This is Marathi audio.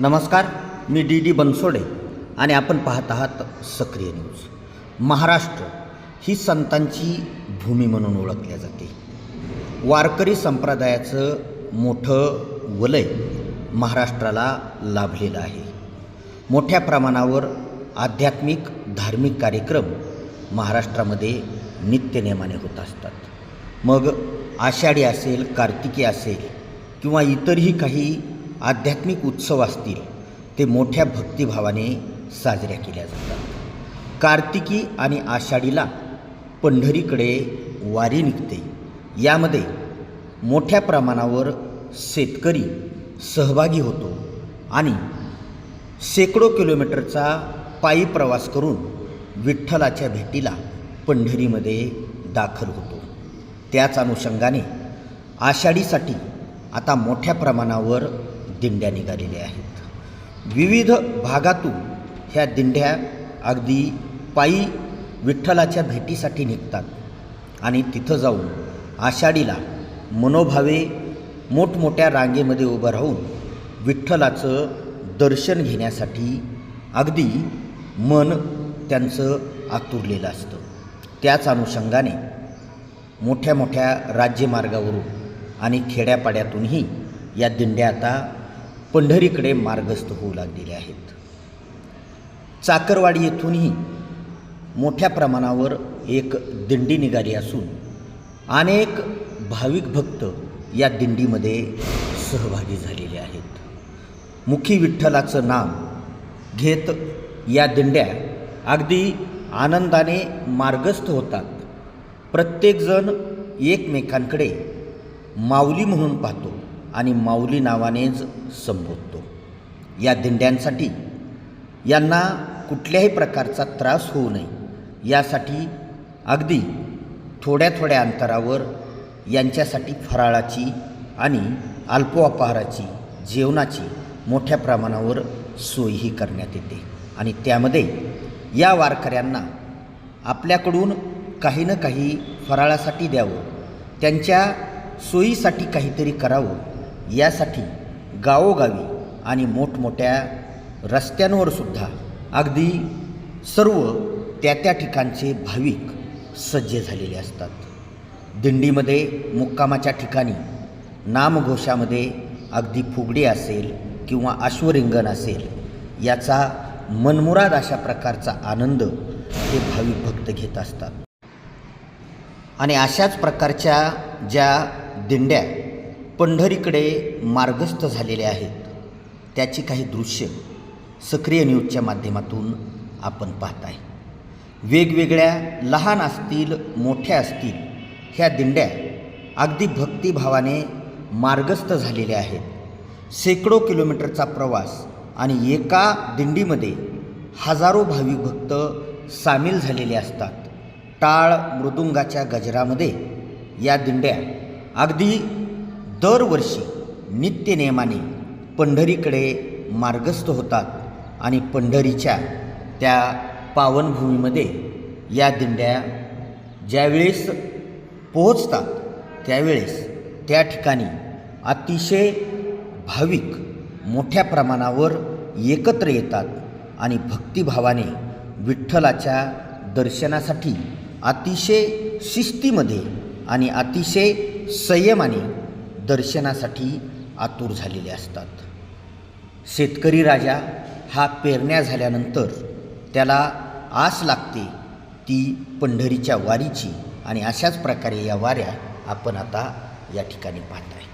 नमस्कार मी डी डी बनसोडे आणि आपण पाहत आहात सक्रिय न्यूज. महाराष्ट्र ही संतांची भूमी म्हणून ओळखल्या जाते. वारकरी संप्रदायाचं मोठं वलय महाराष्ट्राला लाभलेलं आहे. मोठ्या प्रमाणावर आध्यात्मिक धार्मिक कार्यक्रम महाराष्ट्रामध्ये नित्यनेमाने होत असतात. मग आषाढी असेल कार्तिकी असेल किंवा इतरही काही आध्यात्मिक उत्सव असतील ते मोठ्या भक्तिभावाने साजऱ्या केल्या जातात. कार्तिकी आणि आषाढीला पंढरीकडे वारी निघते. यामध्ये मोठ्या प्रमाणावर शेतकरी सहभागी होतो आणि शेकडो किलोमीटरचा पायी प्रवास करून विठ्ठलाच्या भेटीला पंढरीमध्ये दाखल होतो. त्याच अनुषंगाने आषाढीसाठी आता मोठ्या प्रमाणावर दिंड्या निघालेल्या आहेत. विविध भागातून ह्या दिंड्या अगदी पायी विठ्ठलाच्या भेटीसाठी निघतात आणि तिथं जाऊन आषाढीला मनोभावे मोठमोठ्या रांगेमध्ये उभं राहून विठ्ठलाचं दर्शन घेण्यासाठी अगदी मन त्यांचं आतुरलेलं असतं. त्याच अनुषंगाने मोठ्या मोठ्या राज्यमार्गावरून आणि खेड्यापाड्यातूनही या दिंड्या आता पंढरीकडे मार्गस्थ होऊ लागलेले आहेत. चाकरवाडी येथूनही मोठ्या प्रमाणावर एक दिंडी निघाली असून अनेक भाविक भक्त या दिंडीमध्ये सहभागी झालेले आहेत. मुखी विठ्ठलाचं नाव घेत या दिंड्या अगदी आनंदाने मार्गस्थ होतात. प्रत्येकजण एकमेकांकडे माऊली म्हणून पाहतो. आणि माऊली नावानेच संबोधतो. या दिंड्यांसाठी यांना कुठल्याही प्रकारचा त्रास होऊ नये. यासाठी अगदी थोड्या थोड्या अंतरावर यांच्यासाठी फराळाची आणि अल्पोपहाराची जेवणाची मोठ्या प्रमाणावर सोयही करण्यात येते. आणि त्यामध्ये या वारकऱ्यांना आपल्याकडून काही ना काही फराळासाठी द्यावं त्यांच्या सोयीसाठी काहीतरी करावं यासाठी गावोगावी आणि मोठमोठ्या रस्त्यांवरसुद्धा अगदी सर्व त्या त्या ठिकाणचे भाविक सज्ज झालेले असतात. दिंडीमध्ये मुक्कामाच्या ठिकाणी नामघोषामध्ये अगदी फुगडी असेल किंवा अश्वरिंगण असेल याचा मनमुराद अशा प्रकारचा आनंद हे भाविक भक्त घेत असतात. आणि अशाच प्रकारच्या ज्या दिंड्या पंढरीकडे मार्गस्थ झालेले आहेत. त्याची काही दृश्य सक्रिय न्यूजच्या माध्यमातून आपण पाहत आहे. वेगवेगळ्या लहान असतील मोठ्या असतील ह्या दिंड्या अगदी भक्तिभावाने मार्गस्थ झालेल्या आहेत. शेकडो किलोमीटरचा प्रवास आणि एका दिंडीमध्ये हजारो भाविक भक्त सामील झालेले असतात. टाळ मृदुंगाच्या गजरामध्ये या दिंड्या अगदी दरवर्षी नित्यनेमाने पंढरीकडे मार्गस्थ होतात आणि पंढरीच्या त्या पावनभूमीमध्ये या दिंड्या ज्यावेळेस पोहोचतात त्यावेळेस त्या ठिकाणी अतिशय भाविक मोठ्या प्रमाणावर एकत्र येतात आणि भक्तिभावाने विठ्ठलाच्या दर्शनासाठी अतिशय शिस्तीमध्ये आणि अतिशय संयमाने दर्शनासाठी आतुर झालेले असतात. शेतकरी राजा हा पेरण्या झाल्यानंतर त्याला आस लागते ती पंढरीच्या वारीची आणि अशाच प्रकारे या वाऱ्या आपण आता या ठिकाणी पाहत आहे